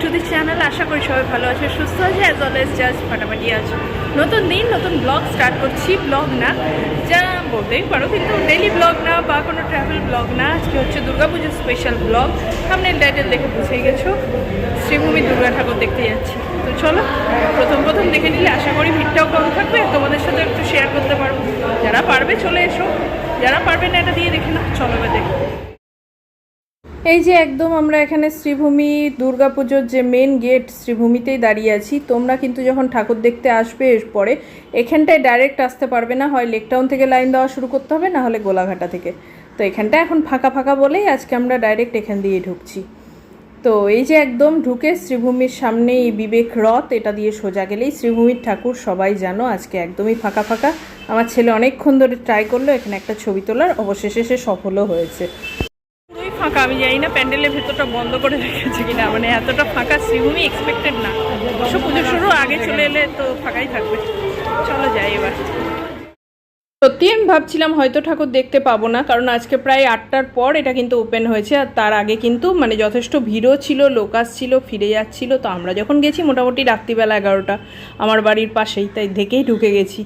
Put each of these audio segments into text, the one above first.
To the channel আশা করি সবাই ভালো আছে, সুস্থ আছে অ্যাজ অলওয়েজ জাস্ট ফাটাফাটি আছে। নতুন দিন, নতুন ব্লগ স্টার্ট করছি ব্লগ না, যা বলতেই পারো, কিন্তু ডেলি ব্লগ না বা কোনো ট্রাভেল ব্লগ না, আজকে হচ্ছে দুর্গাপুজোর স্পেশাল ব্লগ সামনে টাইটেল দেখে বুঝেই গেছো, শ্রীভূমি দুর্গা ঠাকুর দেখতে যাচ্ছি। তো চলো, প্রথম প্রথম দেখে নিলে আশা করি ভিড়টাও কম থাকবে তোমাদের সাথে একটু শেয়ার করতে পারব। যারা পারবে চলে এসো, যারা পারবে না এটা দিয়ে দেখে না চলো দেখো। এই যে একদম আমরা এখানে শ্রীভূমি, দুর্গাপুজোর যে মেন গেট শ্রীভূমিতেই দাঁড়িয়ে আছি। তোমরা কিন্তু যখন ঠাকুর দেখতে আসবে এরপরে, এখানটায় ডাইরেক্ট আসতে পারবে না, হয় লেকটাউন থেকে লাইন দেওয়া শুরু করতে হবে, না হলে গোলাঘাটা থেকে। তো এখানটা এখন ফাঁকা ফাঁকা বলেই আজকে আমরা ডাইরেক্ট এখান দিয়ে ঢুকছি। তো এই যে একদম ঢুকে শ্রীভূমির সামনে এই বিবেক রথ, এটা দিয়ে সোজা গেলেই শ্রীভূমির ঠাকুর, সবাই জানো আজকে একদমই ফাঁকা ফাঁকা। আমার ছেলে অনেকক্ষণ ধরে ট্রাই করল, এখানে একটা ছবি তোলার, অবশেষে সে সফলও হয়েছে। ফাঁকা, আমি জানি না প্যান্ডেলের ভেতরটা বন্ধ করে রেখেছে কিনা মানে এতটা ফাঁকা শ্রীভূমি এক্সপেক্টেড না। অবশ্য পুজো শুরু আগে চলে এলে তো ফাঁকাই থাকবে। চলো যাই এবার। সত্যি আমি ভাবছিলাম হয়তো ঠাকুর দেখতে পাবো না, কারণ আজকে প্রায় আটটার পর এটা কিন্তু ওপেন হয়েছে, আর তার আগে কিন্তু মানে যথেষ্ট ভিড়ও ছিল, লোক আসছিল, ফিরে যাচ্ছিল, তো আমরা যখন গেছি মোটামুটি রাত্রিবেলা এগারোটা, আমার বাড়ির পাশেই, তাই দেখেই ঢুকে গেছি।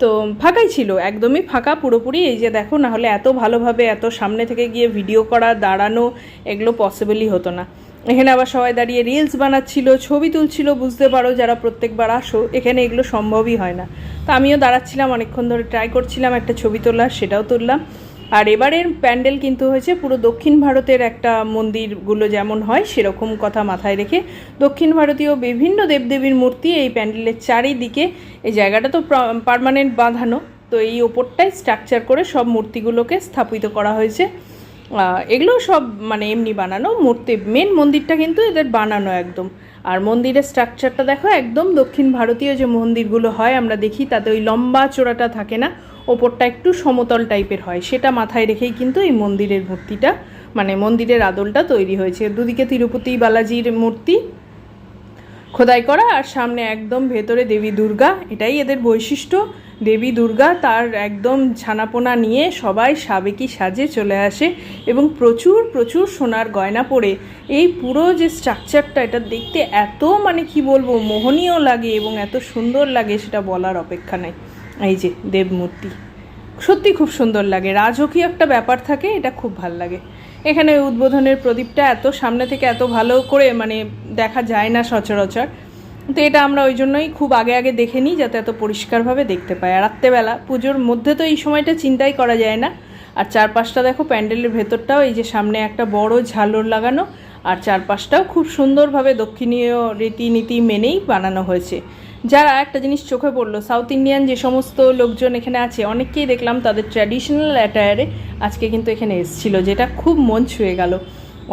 তো ফাঁকাই ছিল, একদমই ফাঁকা পুরোপুরি। এই যে দেখো, না হলে এত ভালোভাবে, এত সামনে থেকে গিয়ে ভিডিও করা, দাঁড়ানো, এগুলো পসিবলই হতো না। এখানে আবার সবাই দাঁড়িয়ে রিলস বানাচ্ছিল, ছবি তুলছিল, বুঝতে পারো যারা প্রত্যেকবার আসো, এখানে এগুলো সম্ভবই হয় না। তো আমিও দাঁড়াচ্ছিলাম, অনেকক্ষণ ধরে ট্রাই করছিলাম একটা ছবি তোলার, সেটাও তুললাম। আর এবারের প্যান্ডেল কিন্তু হয়েছে পুরো দক্ষিণ ভারতের একটা মন্দিরগুলো যেমন হয়, সেরকম কথা মাথায় রেখে দক্ষিণ ভারতীয় বিভিন্ন দেবদেবীর মূর্তি এই প্যান্ডেলের চারিদিকে, এই জায়গাটা তো পারমানেন্ট বাঁধানো, তো এই ওপরটাই স্ট্রাকচার করে সব মূর্তিগুলোকে স্থাপিত করা হয়েছে। এগুলো সব মানে এমনি বানানো, মূর্তি মেন মন্দিরটা কিন্তু এদের বানানো একদম। আর মন্দিরের স্ট্রাকচারটা দেখো, একদম দক্ষিণ ভারতীয় যে মন্দিরগুলো হয়, আমরা দেখি, তাতে ওই লম্বা চূড়াটা থাকে না ওপরটা একটু সমতল টাইপের হয়। সেটা মাথায় রেখেই কিন্তু এই মন্দিরের মূর্তিটা মানে মন্দিরের আদলটা তৈরি হয়েছে। দুদিকে তিরুপতি বালাজির মূর্তি খোদাই করা আর সামনে একদম ভেতরে দেবী দুর্গা, এটাই এদের বৈশিষ্ট্য। দেবী দুর্গা তার একদম ছানাপোনা নিয়ে সবাই সাবেকি সাজে চলে আসে এবং প্রচুর প্রচুর সোনার গয়না পরে এই পুরো যে স্ট্রাকচারটা এটা দেখতে এত মানে কি বলব, মোহনীয় লাগে এবং এত সুন্দর লাগে সেটা বলার অপেক্ষা নেই। এই যে, দেবমূর্তি। সত্যি খুব সুন্দর লাগে। রাজকীয় একটা ব্যাপার থাকে, এটা খুব ভালো লাগে। এখানে উদ্বোধনের প্রদীপটা এত সামনে থেকে এত ভালো করে মানে দেখা যায় না সচরাচর। তো এটা আমরা ওই জন্যই খুব আগে আগে দেখে নিই, যাতে এত পরিষ্কারভাবে দেখতে পাই। আর রাত্রেবেলা, পুজোর মধ্যে তো এই সময়টা চিন্তাই করা যায় না। আর চারপাশটা দেখো, প্যান্ডেলের ভেতরটাও, এই যে সামনে একটা বড় ঝালর লাগানো। আর চারপাশটাও খুব সুন্দরভাবে দক্ষিণীয় রীতিনীতি মেনেই বানানো হয়েছে। যারা একটা জিনিস চোখে পড়ল সাউথ ইন্ডিয়ান যে সমস্ত লোকজন এখানে আছে, অনেককেই দেখলাম তাদের ট্র্যাডিশনাল অ্যাটায়ারে আজকে কিন্তু এখানে এসেছিল, যেটা খুব মন ছুঁয়ে গেল।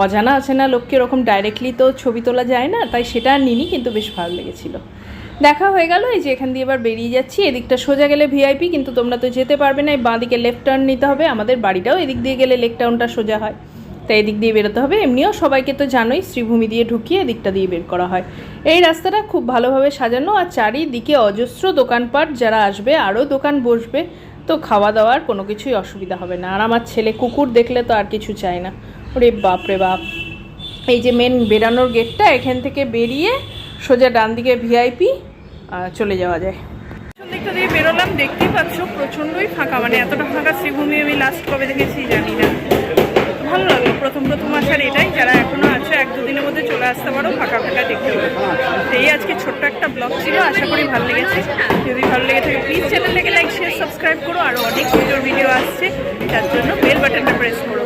অজানা আছে না লোককে এরকম ডাইরেক্টলি তো ছবি তোলা যায় না, তাই সেটা আর নিনি কিন্তু বেশ ভালো লেগেছিল। দেখা হয়ে গেল, এই যে এখান দিয়ে এবার বেরিয়ে যাচ্ছি, এদিকটা সোজা গেলে ভিআইপি কিন্তু তোমরা তো যেতে পারবে না, এই বাঁ দিকে লেফট টার্ন নিতে হবে, আমাদের বাড়িটাও এদিক দিয়ে গেলে লেক টাউনটা সোজা হয়। তাই এদিক দিয়ে বেরোতে হবে। এমনিও সবাইকে তো জানোই শ্রীভূমি দিয়ে ঢুকিয়ে এদিকটা দিয়ে বের করা হয়। এই রাস্তাটা খুব ভালোভাবে সাজানো আর চারিদিকে অজস্র দোকানপাট। যারা আসবে আরও দোকান বসবে, তো খাওয়া দাওয়ার কোনো কিছুই অসুবিধা হবে না। আর আমার ছেলে কুকুর দেখলে তো আর কিছু চাই না। ওরে বাপ রে বাপ। এই যে মেন বেরানোর গেটটা এখান থেকে বেরিয়ে সোজা ডান দিকে ভিআইপি চলে যাওয়া যায়। দিকটা দিয়ে বেরোলাম, দেখতেই পাচ্ছ প্রচণ্ডই ফাঁকা। মানে এতটা ফাঁকা শ্রীভূমি আমি লাস্ট কবে দেখেছি জানি না। প্রথম আসার এটাই, যারা এখনও আছে, এক দুদিনের মধ্যে চলে আসতে পারো, ফাঁকা ফাঁকা দেখতে পারো। এই আজকে ছোট্ট একটা ব্লগ ছিল, আশা করি ভালো লেগেছে। যদি ভালো লেগে থাকে প্লিজ চ্যানেলটাকে লাইক শেয়ার সাবস্ক্রাইব করো আরও অনেক পুজোর ভিডিও আসছে। তার জন্য বেল বাটনটা প্রেস করো।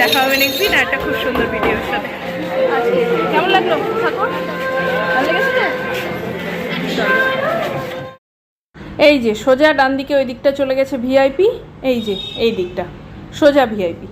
দেখা হবে নেক্সট দিন আর একটা খুব সুন্দর ভিডিওর সাথে। কেমন লাগল? এই যে সোজা ডান দিকে ওই দিকটা চলে গেছে ভিআইপি এই যে এই দিকটা, সোজা ভিআইপি